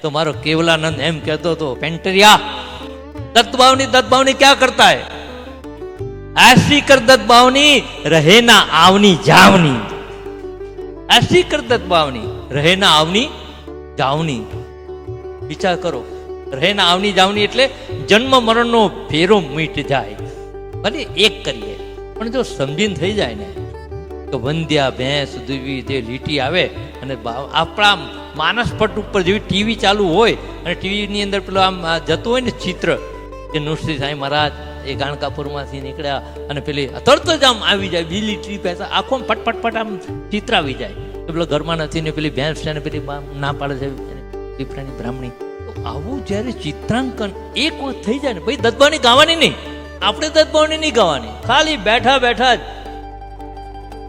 તો મારો કેવલાનંદ એમ કહેતો હતો પેન્ટરિયા દત્તભાવની દત્તભાવની ક્યાં કરતા હે ऐसी कर दत्तभावनी रहे ना आवनी जावनी ऐसी कर दत्तभावनी रहे ना आवनी જાવની વિચાર કરો રહે ના આવની જાવની એટલે જન્મ મરણનો ફેરો મીટ જાય ભલે એક કરીએ પણ જો સમજીને થઈ જાય ને તો વંદ્યા ભેંસ દુવી જે લીટી આવે અને બા- આપણા માનસ પટ ઉપર જેવી ટીવી ચાલુ હોય અને ટીવીની અંદર પેલો આમ જતું હોય ને ચિત્ર કે નૃસિંહ સાંઈ મહારાજ, એ ગાણકાપુરમાંથી નીકળ્યા અને પેલી તરત જ આમ આવી જાય, બીલી ટ્રીપ આખો આમ આમ ચિત્ર આવી જાય. એ પેલો ઘરમાં નથી ને પેલી ભેંસ છે ને પેલી ના પાડે છે પીપળાની બ્રાહ્મણી. તો આવું જ્યારે ચિત્રાંકન એક વખત થઈ જાય ને, ભાઈ દત્તબાની ગાવાની નહીં. આપણે દત્તબાની નહીં ગાવાની. ખાલી બેઠા બેઠા જ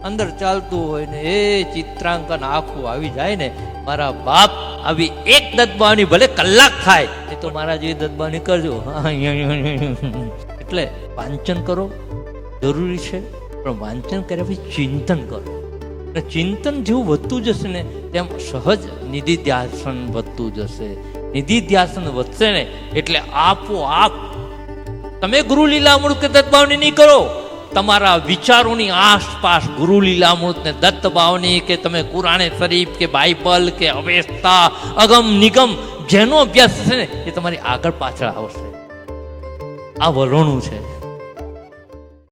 અંદર ચાલતું હોય ને, એ ચિત્રાંકન આખું આવી જાય ને મારા બાપ આવી એક દત્તબાની ભલે કલાક થાય, એ તો મારા જેવી દત્તબાની કરજો. એટલે વાંચન કરો, જરૂરી છે, પણ વાંચન કર્યા પછી ચિંતન કરો. અને ચિંતન જેવું વધતું જશે ને, તેમ સહજ નિધિધ્યાસન વધતું જશે. નિધિધ્યાસન વધશે ને, એટલે આપોઆપ તમે ગુરુ લીલામૃત કે દત્ત નહીં કરો. તમારા વિચારોની આસપાસ ગુરુ લીલામૃત ને દત્ત ભાવની કે તમે કુરાણે શરીફ કે બાઇબલ કે અવેસ્તા અગમ નિગમ જેનો અભ્યાસ થશે ને, એ તમારી આગળ પાછળ આવશે. આ વલોણું છે.